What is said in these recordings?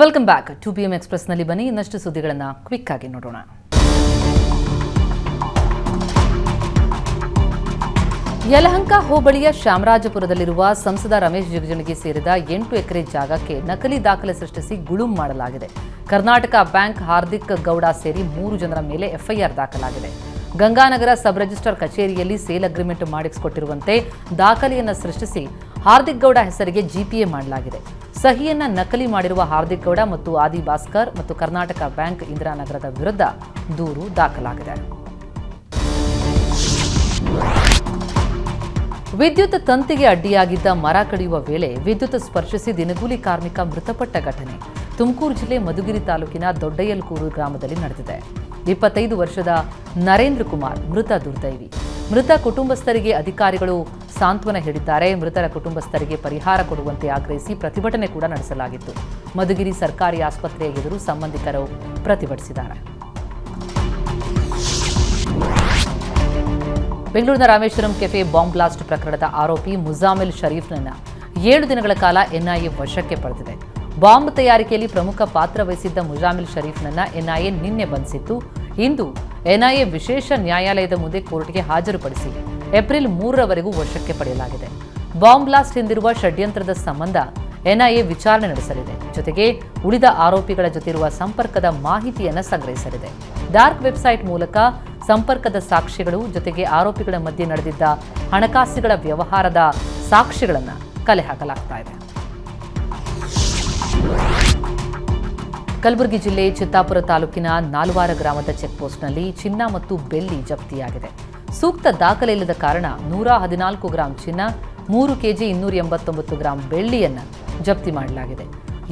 Welcome back to P M ಎಕ್ಸ್ಪ್ರೆಸ್ನಲ್ಲಿ ಬನ್ನಿ. ಇನ್ನಷ್ಟು ಸುದ್ದಿಗಳನ್ನು ಕ್ವಿಕ್ ಆಗಿ ನೋಡೋಣ. ಯಲಹಂಕ ಹೋಬಳಿಯ ಶ್ಯಾಮರಾಜಪುರದಲ್ಲಿರುವ ಸಂಸದ ರಮೇಶ್ ಜಿಗಜಿಣಗಿ ಸೇರಿದ ಎಂಟು ಎಕರೆ ಜಾಗಕ್ಕೆ ನಕಲಿ ದಾಖಲೆ ಸೃಷ್ಟಿಸಿ ಗುಳುಂ ಮಾಡಲಾಗಿದೆ. ಕರ್ನಾಟಕ ಬ್ಯಾಂಕ್ ಹಾರ್ದಿಕ್ ಗೌಡ ಸೇರಿ ಮೂರು ಜನರ ಮೇಲೆ ಎಫ್ಐಆರ್ ದಾಖಲಾಗಿದೆ. ಗಂಗಾನಗರ ಸಬ್ ರಿಜಿಸ್ಟರ್ ಕಚೇರಿಯಲ್ಲಿ ಸೇಲ್ ಅಗ್ರಿಮೆಂಟ್ ಮಾಡಿಸಿಕೊಟ್ಟಿರುವಂತೆ ದಾಖಲೆಯನ್ನು ಸೃಷ್ಟಿಸಿ ಹಾರ್ದಿಕ್ ಗೌಡ ಹೆಸರಿಗೆ ಜಿಪಿಎ ಮಾಡಲಾಗಿದೆ. ಸಹಿಯನ್ನ ನಕಲಿ ಮಾಡಿರುವ ಹಾರ್ದಿಕ್ ಗೌಡ ಮತ್ತು ಆದಿ ಭಾಸ್ಕರ್ ಮತ್ತು ಕರ್ನಾಟಕ ಬ್ಯಾಂಕ್ ಇಂದಿರಾನಗರದ ವಿರುದ್ಧ ದೂರು ದಾಖಲಾಗಿದೆ. ವಿದ್ಯುತ್ ತಂತಿಗೆ ಅಡ್ಡಿಯಾಗಿದ್ದ ಮರ ಕಡಿಯುವ ವೇಳೆ ವಿದ್ಯುತ್ ಸ್ಪರ್ಶಿಸಿ ದಿನಗೂಲಿ ಕಾರ್ಮಿಕ ಮೃತಪಟ್ಟ ಘಟನೆ. ತುಮಕೂರು ಜಿಲ್ಲೆ ಮಧುಗಿರಿ ತಾಲೂಕಿನ ದೊಡ್ಡಯಲ್ಕೂರು ಗ್ರಾಮದಲ್ಲಿ ನಡೆದಿದೆ. ಇಪ್ಪತ್ತೈದು ವರ್ಷದ ನರೇಂದ್ರ ಕುಮಾರ್ ಮೃತ ದುರ್ದೈವಿ. ಮೃತ ಕುಟುಂಬಸ್ಥರಿಗೆ ಅಧಿಕಾರಿಗಳು ಸಾಂತ್ವನ ಹೇಳಿದ್ದಾರೆ. ಮೃತರ ಕುಟುಂಬಸ್ಥರಿಗೆ ಪರಿಹಾರ ಕೊಡುವಂತೆ ಆಗ್ರಹಿಸಿ ಪ್ರತಿಭಟನೆ ಕೂಡ ನಡೆಸಲಾಗಿತ್ತು. ಮಧುಗಿರಿ ಸರ್ಕಾರಿ ಆಸ್ಪತ್ರೆಯ ಎದುರು ಸಂಬಂಧಿಕರು ಪ್ರತಿಭಟಿಸಿದ್ದಾರೆ. ಬೆಂಗಳೂರಿನ ರಾಮೇಶ್ವರಂ ಕೆಫೆ ಬಾಂಬ್ ಬ್ಲಾಸ್ಟ್ ಪ್ರಕರಣದ ಆರೋಪಿ ಮುಜಾಮಿಲ್ ಶರೀಫ್ನನ್ನ ಏಳು ದಿನಗಳ ಕಾಲ ಎನ್ಐಎ ವಶಕ್ಕೆ ಪಡೆದಿದೆ. ಬಾಂಬ್ ತಯಾರಿಕೆಯಲ್ಲಿ ಪ್ರಮುಖ ಪಾತ್ರ ವಹಿಸಿದ್ದ ಮುಜಾಮಿಲ್ ಶರೀಫ್ನನ್ನ ಎನ್ಐಎ ನಿನ್ನೆ ಬಂಧಿಸಿತ್ತು. ಇಂದು ಎನ್ಐಎ ವಿಶೇಷ ನ್ಯಾಯಾಲಯದ ಮುಂದೆ ಕೋರ್ಟ್ಗೆ ಹಾಜರುಪಡಿಸಿ ಏಪ್ರಿಲ್ ಮೂರರವರೆಗೂ ವಶಕ್ಕೆ ಪಡೆಯಲಾಗಿದೆ. ಬಾಂಬ್ ಬ್ಲಾಸ್ಟ್ ಹಿಂದಿರುವ ಷಡ್ಯಂತ್ರದ ಸಂಬಂಧ ಎನ್ಐಎ ವಿಚಾರಣೆ ನಡೆಸಲಿದೆ. ಜೊತೆಗೆ ಉಳಿದ ಆರೋಪಿಗಳ ಜೊತೆಯಿರುವ ಸಂಪರ್ಕದ ಮಾಹಿತಿಯನ್ನು ಸಂಗ್ರಹಿಸಲಿದೆ. ಡಾರ್ಕ್ ವೆಬ್ಸೈಟ್ ಮೂಲಕ ಸಂಪರ್ಕದ ಸಾಕ್ಷಿಗಳು ಜೊತೆಗೆ ಆರೋಪಿಗಳ ಮಧ್ಯೆ ನಡೆದಿದ್ದ ಹಣಕಾಸುಗಳ ವ್ಯವಹಾರದ ಸಾಕ್ಷಿಗಳನ್ನು ಕಲೆ ಹಾಕಲಾಗ್ತಾ ಇದೆ. ಕಲಬುರಗಿ ಜಿಲ್ಲೆ ಚಿತ್ತಾಪುರ ತಾಲೂಕಿನ ನಾಲ್ವಾರ ಗ್ರಾಮದ ಚೆಕ್ಪೋಸ್ಟ್ನಲ್ಲಿ ಚಿನ್ನ ಮತ್ತು ಬೆಳ್ಳಿ ಜಪ್ತಿಯಾಗಿದೆ. ಸೂಕ್ತ ದಾಖಲೆ ಇಲ್ಲದ ಕಾರಣ ನೂರ ಹದಿನಾಲ್ಕು ಗ್ರಾಂ ಚಿನ್ನ, ಮೂರು ಕೆಜಿ ಇನ್ನೂರ ಎಂಬತ್ತೊಂಬತ್ತು ಗ್ರಾಂ ಬೆಳ್ಳಿಯನ್ನು ಜಪ್ತಿ ಮಾಡಲಾಗಿದೆ.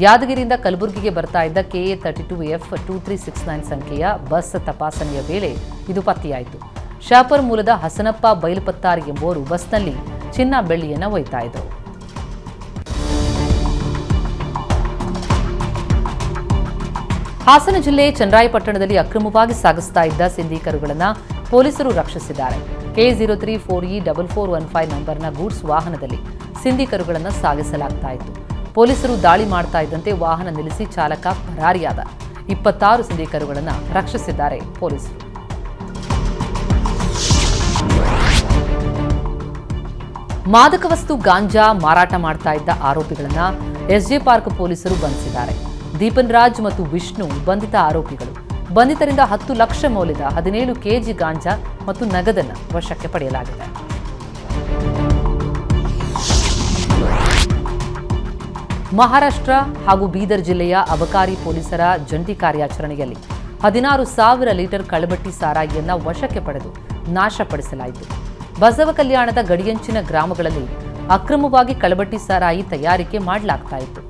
ಯಾದಗಿರಿಯಿಂದ ಕಲಬುರಗಿಗೆ ಬರ್ತಾ ಇದ್ದ KA thirty two F two three six nine ಸಂಖ್ಯೆಯ ಬಸ್ ತಪಾಸಣೆಯ ವೇಳೆ ಇದು ಪತ್ತೆಯಾಯಿತು. ಶಾಪರ್ ಮೂಲದ ಹಸನಪ್ಪ ಬೈಲ್ಪತ್ತಾರ್ ಎಂಬುವರು ಬಸ್ನಲ್ಲಿ ಚಿನ್ನ ಬೆಳ್ಳಿಯನ್ನು ಒಯ್ತಾ ಇದ್ದರು. ಹಾಸನ ಜಿಲ್ಲೆ ಚನ್ನರಾಯಪಟ್ಟಣದಲ್ಲಿ ಅಕ್ರಮವಾಗಿ ಸಾಗಿಸ್ತಾ ಇದ್ದ ಸಿಂಧಿ ಕರುಗಳನ್ನು ಪೊಲೀಸರು ರಕ್ಷಿಸಿದ್ದಾರೆ. K zero three four E double four one five ನಂಬರ್ನ ಗೂಡ್ಸ್ ವಾಹನದಲ್ಲಿ ಸಿಂಧಿ ಕರುಗಳನ್ನು ಸಾಗಿಸಲಾಗ್ತಾ ಇತ್ತು. ಪೊಲೀಸರು ದಾಳಿ ಮಾಡ್ತಾ ಇದ್ದಂತೆ ವಾಹನ ನಿಲ್ಲಿಸಿ ಚಾಲಕ ಪರಾರಿಯಾದ. ಇಪ್ಪತ್ತಾರು ಸಿಂಧಿ ಕರುಗಳನ್ನು ರಕ್ಷಿಸಿದ್ದಾರೆ ಪೊಲೀಸರು. ಮಾದಕ ವಸ್ತು ಗಾಂಜಾ ಮಾರಾಟ ಮಾಡ್ತಾ ಇದ್ದ ಆರೋಪಿಗಳನ್ನು ಎಸ್ಜೆ ಪಾರ್ಕ್ ಪೊಲೀಸರು ಬಂಧಿಸಿದ್ದಾರೆ. ದೀಪನ್ ರಾಜ್ ಮತ್ತು ವಿಷ್ಣು ಬಂಧಿತ ಆರೋಪಿಗಳು. ಬಂಧಿತರಿಂದ ಹತ್ತು ಲಕ್ಷ ಮೌಲ್ಯದ ಹದಿನೇಳು ಕೆಜಿ ಗಾಂಜಾ ಮತ್ತು ನಗದನ್ನು ವಶಕ್ಕೆ ಪಡೆಯಲಾಗಿದೆ. ಮಹಾರಾಷ್ಟ್ರ ಹಾಗೂ ಬೀದರ್ ಜಿಲ್ಲೆಯ ಅಬಕಾರಿ ಪೊಲೀಸರ ಜಂಟಿ ಕಾರ್ಯಾಚರಣೆಯಲ್ಲಿ ಹದಿನಾರು ಸಾವಿರ ಲೀಟರ್ ಕಳಬಟ್ಟಿ ಸಾರಾಯಿಯನ್ನು ವಶಕ್ಕೆ ಪಡೆದು ನಾಶಪಡಿಸಲಾಯಿತು. ಬಸವ ಕಲ್ಯಾಣದ ಗಡಿಯಂಚಿನ ಗ್ರಾಮಗಳಲ್ಲಿ ಅಕ್ರಮವಾಗಿ ಕಳಬಟ್ಟಿ ಸಾರಾಯಿ ತಯಾರಿಕೆ ಮಾಡಲಾಗ್ತಾ ಇತ್ತು.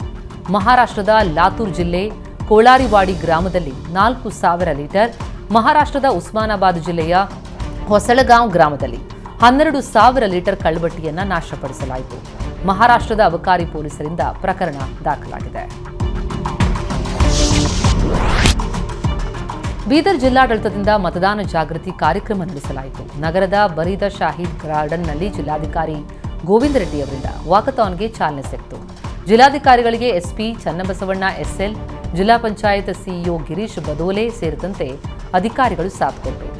ಮಹಾರಾಷ್ಟ್ರದ ಲಾತೂರ್ ಜಿಲ್ಲೆ ಕೋಳಾರಿವಾಡಿ ಗ್ರಾಮದಲ್ಲಿ ನಾಲ್ಕು ಸಾವಿರ ಲೀಟರ್, ಮಹಾರಾಷ್ಟ್ರದ ಉಸ್ಮಾನಾಬಾದ್ ಜಿಲ್ಲೆಯ ಹೊಸಳಗಾಂವ್ ಗ್ರಾಮದಲ್ಲಿ ಹನ್ನೆರಡು ಸಾವಿರ ಲೀಟರ್ ಕಳ್ಳಬಟ್ಟಿಯನ್ನ ನಾಶಪಡಿಸಲಾಯಿತು. ಮಹಾರಾಷ್ಟ್ರದ ಅಬಕಾರಿ ಪೊಲೀಸರಿಂದ ಪ್ರಕರಣ ದಾಖಲಾಗಿದೆ. ಬೀದರ್ ಜಿಲ್ಲಾಡಳಿತದಿಂದ ಮತದಾನ ಜಾಗೃತಿ ಕಾರ್ಯಕ್ರಮ ನಡೆಸಲಾಯಿತು. ನಗರದ ಬರೀದ ಶಾಹಿದ್ ಗಾರ್ಡನ್ನಲ್ಲಿ ಜಿಲ್ಲಾಧಿಕಾರಿ ಗೋವಿಂದ ರೆಡ್ಡಿ ಅವರಿಂದ ವಾಕಥಾನ್ಗೆ ಚಾಲನೆ ಸಿಕ್ತು. ಜಿಲ್ಲಾಧಿಕಾರಿಗಳಿಗೆ ಎಸ್ಪಿ ಚನ್ನಬಸವಣ್ಣ ಎಸ್ಎಲ್, ಜಿಲ್ಲಾ ಪಂಚಾಯತ್ ಸಿಇಒ ಗಿರೀಶ್ ಬದೋಲೆ ಸೇರಿದಂತೆ ಅಧಿಕಾರಿಗಳು ಸಾಥ್ ಕೊಟ್ಟರು.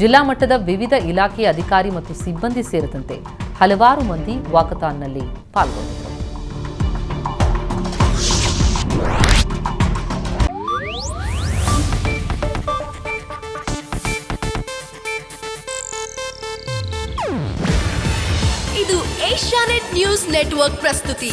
ಜಿಲ್ಲಾ ಮಟ್ಟದ ವಿವಿಧ ಇಲಾಖೆಯ ಅಧಿಕಾರಿ ಮತ್ತು ಸಿಬ್ಬಂದಿ ಸೇರಿದಂತೆ ಹಲವಾರು ಮಂದಿ ವಾಕಥಾನ್ನಲ್ಲಿ ಪಾಲ್ಗೊಂಡಿದ್ದರು. ಇದು ಏಷ್ಯಾನೆಟ್ ನ್ಯೂಸ್ ನೆಟ್ವರ್ಕ್ ಪ್ರಸ್ತುತಿ.